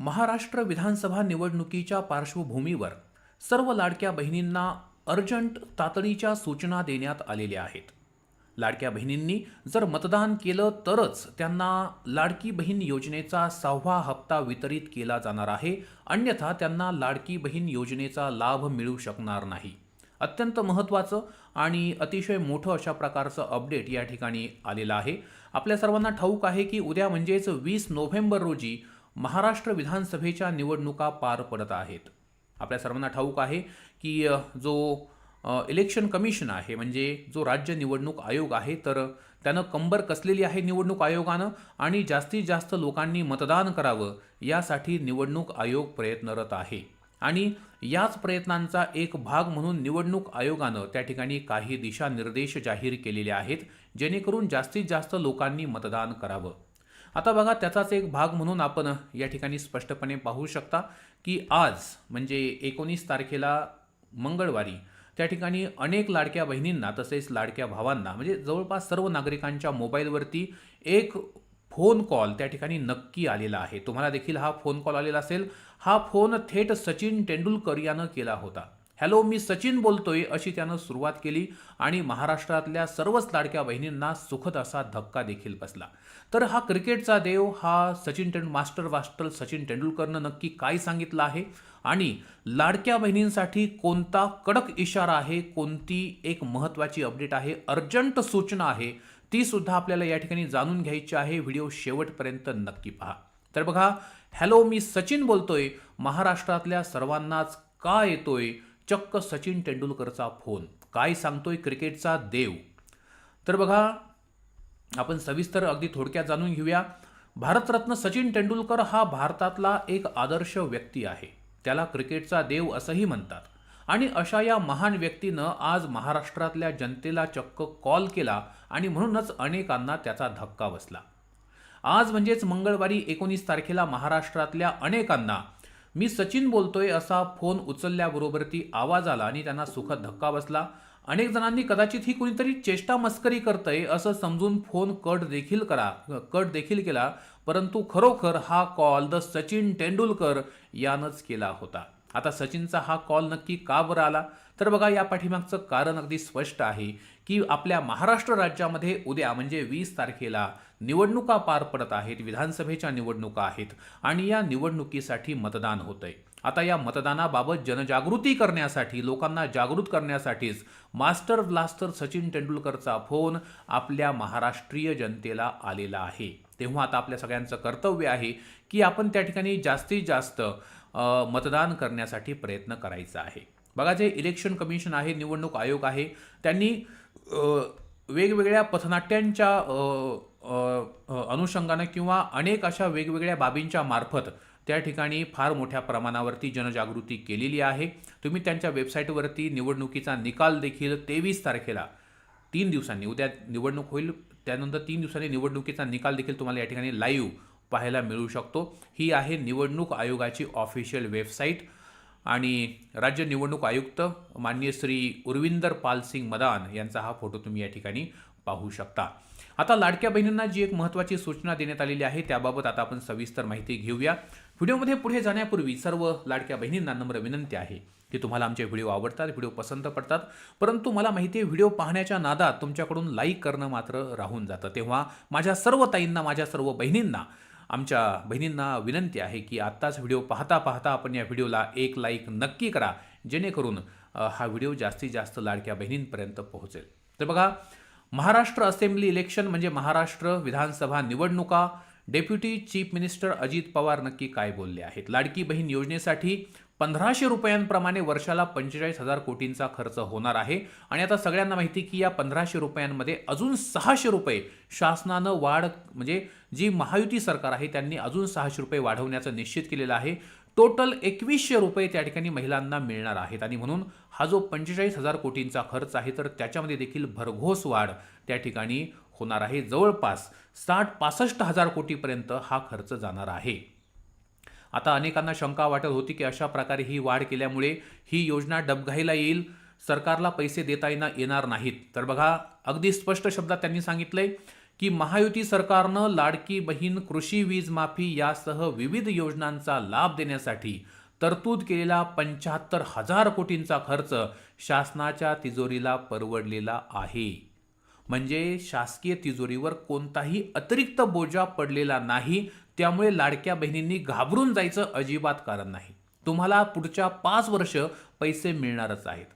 महाराष्ट्र विधानसभा निवडणुकीच्या पार्श्वभूमीवर सर्व लाडक्या बहिणींना अर्जंट तातडीच्या सूचना देण्यात आलेल्या आहेत. लाडक्या बहिणींनी जर मतदान केलं तरच त्यांना लाडकी बहीण योजनेचा सहावा हप्ता वितरित केला जाणार आहे अन्यथा त्यांना लाडकी बहीण योजनेचा लाभ मिळू शकणार नाही. अत्यंत महत्त्वाचं आणि अतिशय मोठं अशा प्रकारचं अपडेट या ठिकाणी आलेलं आहे. आपल्या सर्वांना ठाऊक आहे की उद्या म्हणजेच वीस नोव्हेंबर रोजी महाराष्ट्र विधानसभेच्या निवडणुका पार पडत आहेत. आपल्या सर्वांना ठाऊक आहे की जो इलेक्शन कमिशन आहे म्हणजे जो राज्य निवडणूक आयोग आहे तर त्यानं कंबर कसलेली आहे निवडणूक आयोगानं आणि जास्तीत जास्त लोकांनी मतदान करावं यासाठी निवडणूक आयोग प्रयत्नरत आहे. आणि याच प्रयत्नांचा एक भाग म्हणून निवडणूक आयोगानं त्या ठिकाणी काही दिशानिर्देश जाहीर केलेले आहेत जेणेकरून जास्तीत जास्त लोकांनी मतदान करावं. आता बघा त्याचाच एक भाग म्हणून आपण या ठिकाणी स्पष्टपणे पाहू शकता की आज म्हणजे एकोणीस तारखेला मंगळवारी त्या ठिकाणी अनेक लाडक्या बहिणींना तसेच लाडक्या भावांना म्हणजे जवळपास सर्व नागरिकांच्या मोबाईलवरती एक फोन कॉल त्या ठिकाणी नक्की आलेला आहे. तुम्हाला देखील हा फोन कॉल आलेला असेल. हा फोन थेट सचिन तेंडुलकर यानं केला होता. हॅलो मी सचिन बोलतोय अशी त्यानं सुरुवात केली आणि महाराष्ट्रातल्या सर्वच लाडक्या बहिणींना सुखद असा धक्का देखील बसला. तर हा क्रिकेटचा देव हा सचिन तेंडुल मास्टर वास्टर सचिन तेंडुलकरनं नक्की काय सांगितलं आहे? आणि लाडक्या बहिणींसाठी कोणता कडक इशारा आहे? कोणती एक महत्त्वाची अपडेट आहे? अर्जंट सूचना आहे? ती सुद्धा आपल्याला या ठिकाणी जाणून घ्यायची आहे. व्हिडिओ शेवटपर्यंत नक्की पहा. तर बघा हॅलो मी सचिन बोलतोय. महाराष्ट्रातल्या सर्वांनाच का येतोय? चक्क सचिन तेंडुलकरचा फोन. काय सांगतोय क्रिकेटचा देव? तर बघा आपण सविस्तर अगदी थोडक्यात जाणून घेऊया. भारतरत्न सचिन तेंडुलकर हा भारतातला एक आदर्श व्यक्ती आहे. त्याला क्रिकेटचा देव असंही म्हणतात. आणि अशा या महान व्यक्तीनं आज महाराष्ट्रातल्या जनतेला चक्क कॉल केला आणि म्हणूनच अनेकांना त्याचा धक्का बसला. आज म्हणजेच मंगळवारी एकोणीस तारखेला महाराष्ट्रातल्या अनेकांना मी सचिन बोलतोय असा फोन उचलल्याबरोबर ती आवाज आला आणि त्यांना सुखद धक्का बसला. अनेक जणांनी कदाचित ही कुणीतरी चेष्टा मस्करी करतंय असं समजून फोन कट देखील करा कट देखील केला परंतु खरोखर हा कॉल द सचिन तेंडुलकर यानंच केला होता. आता सचिनचा हा कॉल नक्की का बरं आला? तर बघा या पाठीमागचं कारण अगदी स्पष्ट आहे. की आपल्या महाराष्ट्र राज्यामध्ये उद्या म्हणजे वीस तारखेला निवडणुका पार पडत आहेत विधानसभेच्या निवडणुका आहेत आणि या निवडणुकीसाठी मतदान होतंय. आता या मतदानाबाबत जनजागृती करण्यासाठी लोकांना जागृत करण्यासाठीच मास्टर ब्लास्टर सचिन तेंडुलकरचा फोन आपल्या महाराष्ट्रीय जनतेला आलेला आहे. तेव्हा आता आपल्या सगळ्यांचं कर्तव्य आहे की आपण त्या ठिकाणी जास्तीत जास्त मतदान करण्यासाठी प्रयत्न करायचा आहे. बघा जे इलेक्शन कमिशन आहे निवडणूक आयोग आहे त्यांनी वेगवेगळ्या पथनाट्यांच्या अनुषंगानं किंवा अनेक अशा वेगवेगळ्या बाबींच्या मार्फत त्या ठिकाणी फार मोठ्या प्रमाणावरती जनजागृती केलेली आहे. तुम्ही त्यांच्या वेबसाईटवरती निवडणुकीचा निकाल देखील तेवीस तारखेला तीन दिवसांनी उद्या निवडणूक होईल त्यानंतर तीन दिवसांनी निवडणुकीचा निकाल देखील तुम्हाला या ठिकाणी लाईव्ह पाहायला मिळू शकतो. ही आहे निवडणूक आयोगाची ऑफिशियल वेबसाईट आणि राज्य निवडणूक आयुक्त माननीय श्री उर्विंदर पाल सिंग मदान यांचा हा फोटो तुम्ही या ठिकाणी पाहू शकता. आता लाडक्या बहिणींना जी एक महत्त्वाची सूचना देण्यात आलेली आहे त्याबाबत आता आपण सविस्तर माहिती घेऊया. व्हिडिओमध्ये पुढे जाण्यापूर्वी सर्व लाडक्या बहिणींना नम्र विनंती आहे की तुम्हाला आमचे व्हिडिओ आवडतात व्हिडिओ पसंत पडतात परंतु मला माहिती आहे व्हिडिओ पाहण्याच्या नादात तुमच्याकडून लाईक करणं मात्र राहून जातं. तेव्हा माझ्या सर्व ताईंना माझ्या सर्व बहिणींना आमच्या बहिणींना विनंती आहे की आत्ताच व्हिडिओ पाहता पाहता आपण या व्हिडिओला एक लाईक नक्की करा जेणेकरून हा व्हिडिओ जास्तीत जास्त लाडक्या बहिणींपर्यंत पोहोचेल. तर बघा महाराष्ट्र असेंब्ली इलेक्शन म्हणजे महाराष्ट्र विधानसभा निवडणुका. Deputy chief minister Ajit Pawar नक्की काय बोलले आहेत? लाडकी बहीण योजनेसाठी पंधराशे रुपयांप्रमाणे वर्षाला पंचेचाळीस हजार कोटींचा खर्च होणार आहे. आणि आता सगळ्यांना माहिती की या पंधराशे रुपयांमध्ये अजून सहाशे रुपये शासनानं वाढ म्हणजे जी महायुती सरकार आहे त्यांनी अजून सहाशे रुपये वाढवण्याचं निश्चित केलेलं आहे. टोटल एकवीसशे रुपये त्या ठिकाणी महिलांना मिळणार आहेत. आणि म्हणून हा जो पंचेचाळीस हजार कोटींचा खर्च आहे तर त्याच्यामध्ये देखील भरघोस वाढ त्या ठिकाणी होणार आहे. जवळपास साठ पासष्ट हजार कोटीपर्यंत हा खर्च जाणार आहे. आता अनेकांना शंका वाटत होती की अशा प्रकारे ही वाढ केल्यामुळे ही योजना डबघाईला येईल सरकारला पैसे देता येणार येणार नाहीत. तर बघा अगदी स्पष्ट शब्दात त्यांनी सांगितलंय की महायुती सरकारनं लाडकी बहीण कृषी वीज माफी यासह विविध योजनांचा लाभ देण्यासाठी तरतूद केलेला पंच्याहत्तर हजार कोटींचा खर्च शासनाच्या तिजोरीला परवडलेला आहे. म्हणजे शासकीय तिजोरीवर कोणताही अतिरिक्त बोजा पडलेला नाही त्यामुळे लाडक्या बहिणींनी घाबरून जायचं अजिबात कारण नाही. तुम्हाला पुढच्या पाच वर्ष पैसे मिळणारच आहेत.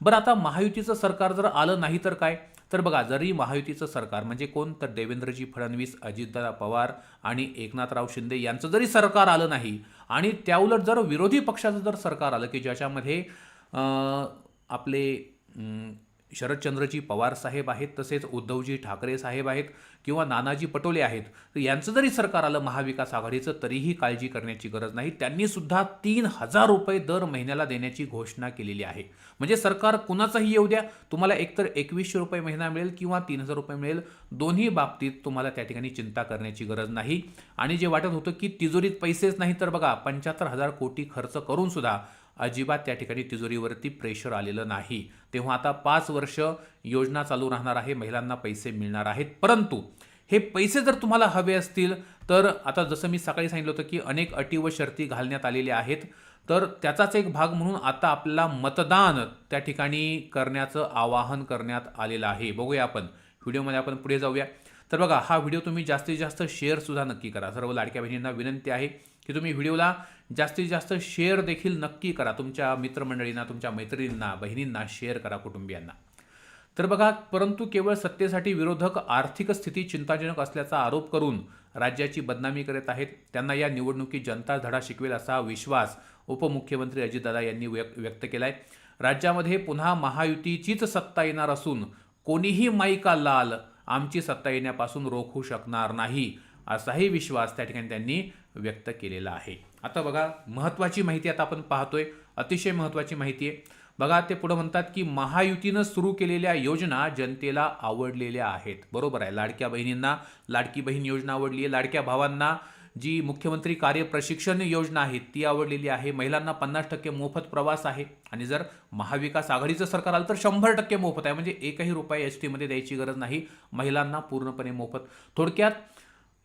बरं आता महायुतीचं सरकार जर आलं नाही तर काय? तर बघा जरी महायुतीचं सरकार म्हणजे कोण? तर देवेंद्रजी फडणवीस अजितदादा पवार आणि एकनाथराव शिंदे यांचं जरी सरकार आलं नाही आणि त्याउलट जर विरोधी पक्षाचं जर सरकार आलं की ज्याच्यामध्ये आपले शरदचंद्रजी पवार साहेब आहेत तसेच उद्धवजी ठाकरे साहेब आहेत किंवा नानाजी पटोले आहेत. तर यांचं जरी सरकार आलं महाविकास आघाडीचं तरीही काळजी करण्याची गरज नाही. त्यांनी सुद्धा तीन हजार रुपये दर महिन्याला देण्याची घोषणा केलेली आहे. म्हणजे सरकार कुणाचंही येऊ द्या तुम्हाला एकतर एकवीसशे रुपये महिना मिळेल किंवा तीन हजार रुपये मिळेल दोन्ही बाबतीत तुम्हाला त्या ठिकाणी चिंता करण्याची गरज नाही. आणि जे वाटत होतं की तिजोरीत पैसेच नाही तर बघा पंच्याहत्तर हजार कोटी खर्च करून सुद्धा अजिबात त्या ठिकाणी तिजोरीवरती प्रेशर आलेलं नाही. तेव्हा आता पाच वर्ष योजना चालू राहणार आहे महिलांना पैसे मिळणार आहेत. परंतु हे पैसे जर तुम्हाला हवे असतील तर आता जसं मी सकाळी सांगितलं होतं की अनेक अटी व शर्ती घालण्यात आलेल्या आहेत तर त्याचाच एक भाग म्हणून आता आपल्याला मतदान त्या ठिकाणी करण्याचं आवाहन करण्यात आलेलं आहे. बघूया आपण. व्हिडिओमध्ये आपण पुढे जाऊया. तर बघा हा व्हिडिओ तुम्ही जास्तीत जास्त शेअरसुद्धा नक्की करा. सर्व लाडक्या बहिणींना विनंती आहे. की तुम्ही व्हिडिओला जास्तीत जास्त शेअर देखील नक्की करा. तुमच्या मित्रमंडळींना तुमच्या मैत्रिणींना बहिणींना शेअर करा कुटुंबियांना. तर बघा परंतु केवळ सत्तेसाठी विरोधक आर्थिक स्थिती चिंताजनक असल्याचा आरोप करून राज्याची बदनामी करत आहेत. त्यांना या निवडणुकीत जनता धडा शिकवेल असा विश्वास उपमुख्यमंत्री अजितदादा यांनी व्यक्त केला आहे राज्यामध्ये पुन्हा महायुतीचीच सत्ता येणार असून कोणीही माईका लाल आमची सत्ता येण्यापासून रोखू शकणार नाही असाही विश्वास त्या ठिकाणी त्यांनी व्यक्त केलेला आहे. आता बघा महत्त्वाची माहिती आता आपण पाहतोय. अतिशय महत्त्वाची माहिती आहे. बघा ते पुढं म्हणतात की महायुतीनं सुरू केलेल्या योजना जनतेला आवडलेल्या आहेत. बरोबर आहे. लाडक्या बहिणींना लाडकी बहीण योजना आवडली आहे. लाडक्या भावांना जी मुख्यमंत्री कार्य प्रशिक्षण योजना आहे ती आवडलेली आहे. महिलांना पन्नास टक्के मोफत प्रवास आहे. आणि जर महाविकास आघाडीचं सरकार आलं तर शंभर टक्के मोफत आहे. म्हणजे एकही रुपये एस टीमध्ये द्यायची गरज नाही. महिलांना पूर्णपणे मोफत. थोडक्यात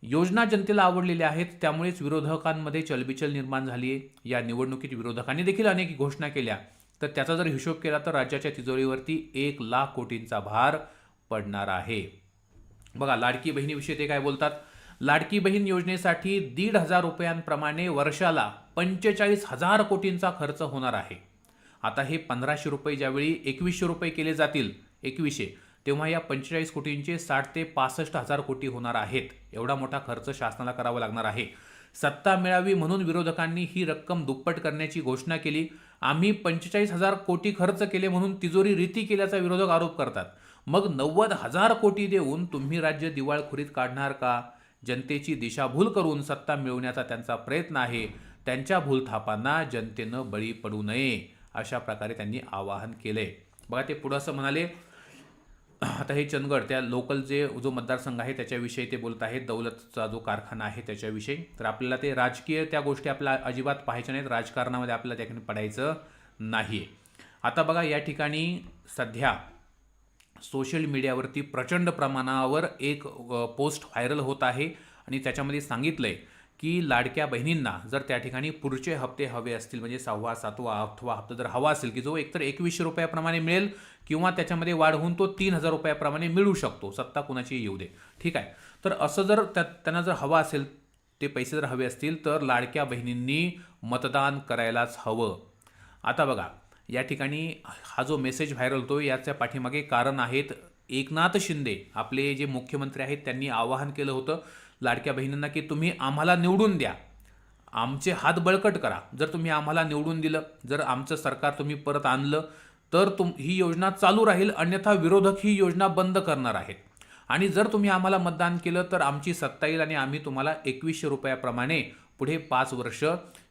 योजना जनतेला आवडलेल्या आहेत त्यामुळेच विरोधकांमध्ये चलबिचल निर्माण झाली आहे या निवडणुकीत विरोधकांनी देखील अनेक घोषणा केल्या. तर त्याचा जर हिशोब केला तर राज्याच्या तिजोरीवरती एक लाख कोटींचा भार पडणार आहे. बघा लाडकी बहिणीविषयी ते काय बोलतात? लाडकी बहीण योजनेसाठी दीड हजार रुपयांप्रमाणे वर्षाला पंचेचाळीस हजार कोटींचा खर्च होणार आहे. आता हे पंधराशे रुपये ज्यावेळी एकवीसशे रुपये केले जातील एकवीसशे तेव्हा या पंचेचाळीस कोटींचे साठ ते पासष्ट हजार कोटी होणार आहेत. एवढा मोठा खर्च शासनाला करावा लागणार आहे. सत्ता मिळावी म्हणून विरोधकांनी ही रक्कम दुप्पट करण्याची घोषणा केली. आम्ही पंचेचाळीस हजार कोटी खर्च केले म्हणून तिजोरी रीती केल्याचा विरोधक आरोप करतात. मग नव्वद हजार कोटी देऊन तुम्ही राज्य दिवाळखोरीत काढणार का? जनतेची दिशाभूल करून सत्ता मिळवण्याचा त्यांचा प्रयत्न आहे. त्यांच्या भूलथापांना जनतेनं बळी पडू नये अशा प्रकारे त्यांनी आवाहन केले बघा ते पुढं असं म्हणाले आता हे चंदगड त्या लोकल जे जो मतदारसंघ आहे त्याच्याविषयी ते बोलत आहेत. दौलतचा जो कारखाना आहे त्याच्याविषयी. तर आपल्याला ते राजकीय त्या गोष्टी आपल्या अजिबात पाहायच्या नाहीत. राजकारणामध्ये आपल्याला त्या ठिकाणी पडायचं नाही आता बघा या ठिकाणी सध्या सोशल मीडियावरती प्रचंड प्रमाणावर एक पोस्ट व्हायरल होत आहे. आणि त्याच्यामध्ये सांगितलं आहे की लाडक्या बहिणींना जर त्या ठिकाणी पुढचे हप्ते हवे असतील म्हणजे सहावा सातवा आठवा हप्ता जर हवा असेल की जो एकतर एकवीसशे रुपयाप्रमाणे मिळेल किंवा त्याच्यामध्ये वाढ होऊन तो तीन हजार रुपयाप्रमाणे मिळू शकतो. सत्ता कुणाची येऊ दे. ठीक आहे? तर असं जर त्या त्यांना जर हवा असेल ते पैसे जर हवे असतील तर लाडक्या बहिणींनी मतदान करायलाच हवं. आता बघा या ठिकाणी हा जो मेसेज व्हायरल होतो याच्या पाठीमागे कारण आहेत एकनाथ शिंदे. आपले जे मुख्यमंत्री आहेत त्यांनी आवाहन केलं होतं लाडक्या बहिणींना की तुम्ही आम्हाला निवडून द्या. आमचे हात बळकट करा. जर तुम्ही आम्हाला निवडून दिलं जर आमचं सरकार तुम्ही परत आणलं तर तुम ही योजना चालू राहील अन्यथा विरोधक ही योजना बंद करणार आहेत. आणि जर तुम्ही आम्हाला मतदान केलं तर आमची सत्ता येईल आणि आम्ही तुम्हाला एकवीसशे रुपयाप्रमाणे पुढे पाच वर्ष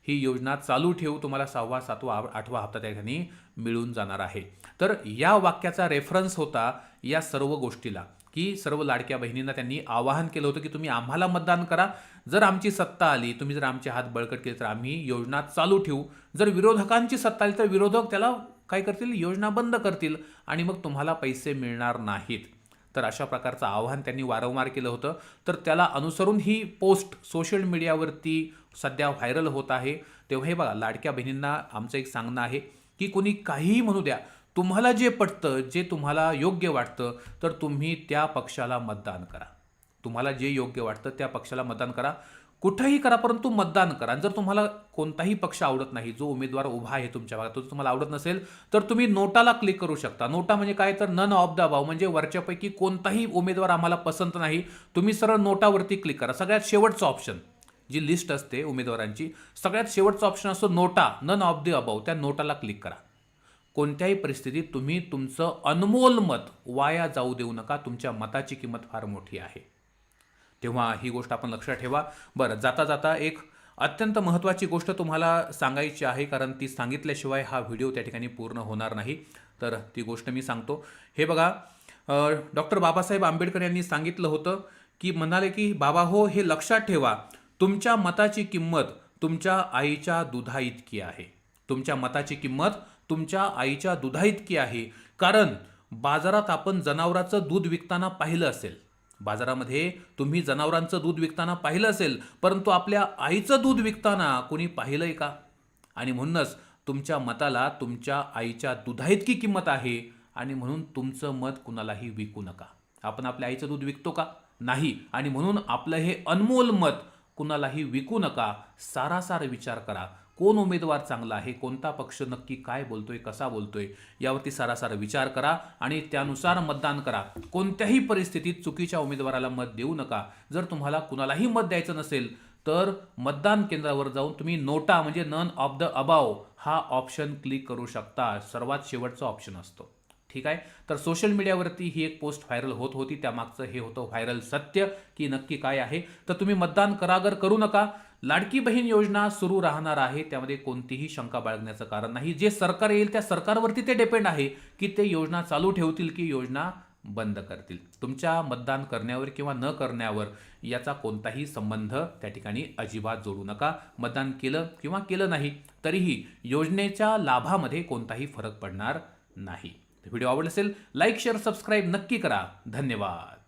ही योजना चालू ठेवू. तुम्हाला सहावा सातवा आठवा हप्ता त्या ठिकाणी मिळून जाणार आहे. तर या वाक्याचा रेफरन्स होता या सर्व गोष्टीला. की सर्व लाडक्या बहिणींना त्यांनी आवाहन केलं होतं की तुम्ही आम्हाला मतदान करा. जर आमची सत्ता आली तुम्ही जर आमचे हात बळकट केले तर आम्ही योजना चालू ठेवू. जर विरोधकांची सत्ता आली तर विरोधक त्याला काय करतील? योजना बंद करतील आणि मग तुम्हाला पैसे मिळणार नाहीत. तर अशा प्रकारचं आव्हान त्यांनी वारंवार केलं होतं. तर त्याला अनुसरून ही पोस्ट सोशल मीडियावरती सध्या व्हायरल होत आहे. तेव्हा हे बघा लाडक्या बहिणींना आमचं एक सांगणं आहे की कोणी काहीही म्हणू द्या तुम्हाला जे पटतं जे तुम्हाला योग्य वाटतं तर तुम्ही त्या पक्षाला मतदान करा. तुम्हाला जे योग्य वाटतं त्या पक्षाला मतदान करा. कुठंही करा परंतु मतदान करा. जर तुम्हाला कोणताही पक्ष आवडत नाही जो उमेदवार उभा आहे तुमच्या भागात तो तुम्हाला आवडत नसेल तर तुम्ही नोटाला क्लिक करू शकता. नोटा म्हणजे काय? तर नन ऑफ द अभाव म्हणजे वरच्यापैकी कोणताही उमेदवार आम्हाला पसंत नाही. तुम्ही सरळ नोटावरती क्लिक करा. सगळ्यात शेवटचं ऑप्शन जी लिस्ट असते उमेदवारांची सगळ्यात शेवटचा ऑप्शन असतो नोटा. नन ऑफ द अबाव त्या नोटाला क्लिक करा. कोणत्याही परिस्थितीत तुम्ही तुमचं अनमोल मत वाया जाऊ देऊ नका. तुमच्या मताची किंमत फार मोठी आहे. तेव्हा ही गोष्ट आपण लक्षात ठेवा. बरं जाता जाता एक अत्यंत महत्त्वाची गोष्ट तुम्हाला सांगायची आहे कारण ती सांगितल्याशिवाय हा व्हिडिओ त्या ठिकाणी पूर्ण होणार नाही. तर ती गोष्ट मी सांगतो. हे बघा डॉक्टर बाबासाहेब आंबेडकर यांनी सांगितलं होतं की म्हणाले की बाबा हो हे लक्षात ठेवा. तुमच्या मताची किंमत तुमच्या आईच्या दुधा इतकी आहे. तुमच्या मताची किंमत तुमच्या आईच्या दुधाइतकी आहे. कारण बाजारात आपण जनावराचं दूध विकताना पाहिलं असेल. बाजारामध्ये तुम्ही जनावरांचं दूध विकताना पाहिलं असेल परंतु आपल्या आईचं दूध विकताना कोणी पाहिलंय का? आणि म्हणूनच तुमच्या मताला तुमच्या आईच्या दुधाइतकी किंमत आहे आणि म्हणून तुमचं मत कुणालाही विकू नका. आपण आपल्या आईचं दूध विकतो का? नाही. आणि म्हणून आपलं हे अनमोल मत कुणालाही विकू नका. सारासार विचार करा. कोण उमेदवार चांगला आहे कोणता पक्ष नक्की काय बोलतोय कसा बोलतोय यावरती सारासार विचार करा आणि त्यानुसार मतदान करा. कोणत्याही परिस्थितीत चुकीच्या उमेदवाराला मत देऊ नका. जर तुम्हाला कुणालाही मत द्यायचं नसेल तर मतदान केंद्रावर जाऊन तुम्ही नोटा म्हणजे नन ऑफ द अबाव हा ऑप्शन क्लिक करू शकता. सर्वात शेवटचा ऑप्शन असतो. ठीक आहे? तर सोशल मीडियावरती ही एक पोस्ट व्हायरल होत होती. त्यामागचं हे होतं व्हायरल सत्य की नक्की काय आहे? तर तुम्ही मतदान करागर करू नका. लाडकी बहीण योजना सुरू राहणार आहे. त्यामध्ये कोणतीही शंका बाळगण्याचं कारण नाही. जे सरकार येईल त्या सरकारवरती ते डिपेंड आहे की ते योजना चालू ठेवतील की योजना बंद करतील. तुमच्या मतदान करण्यावर किंवा न करण्यावर याचा कोणताही संबंध त्या ठिकाणी अजिबात जोडू नका. मतदान केलं किंवा केलं नाही तरीही योजनेच्या लाभामध्ये कोणताही फरक पडणार नाही. व्हिडिओ आवडला असेल लाईक शेअर सबस्क्राईब नक्की करा. धन्यवाद.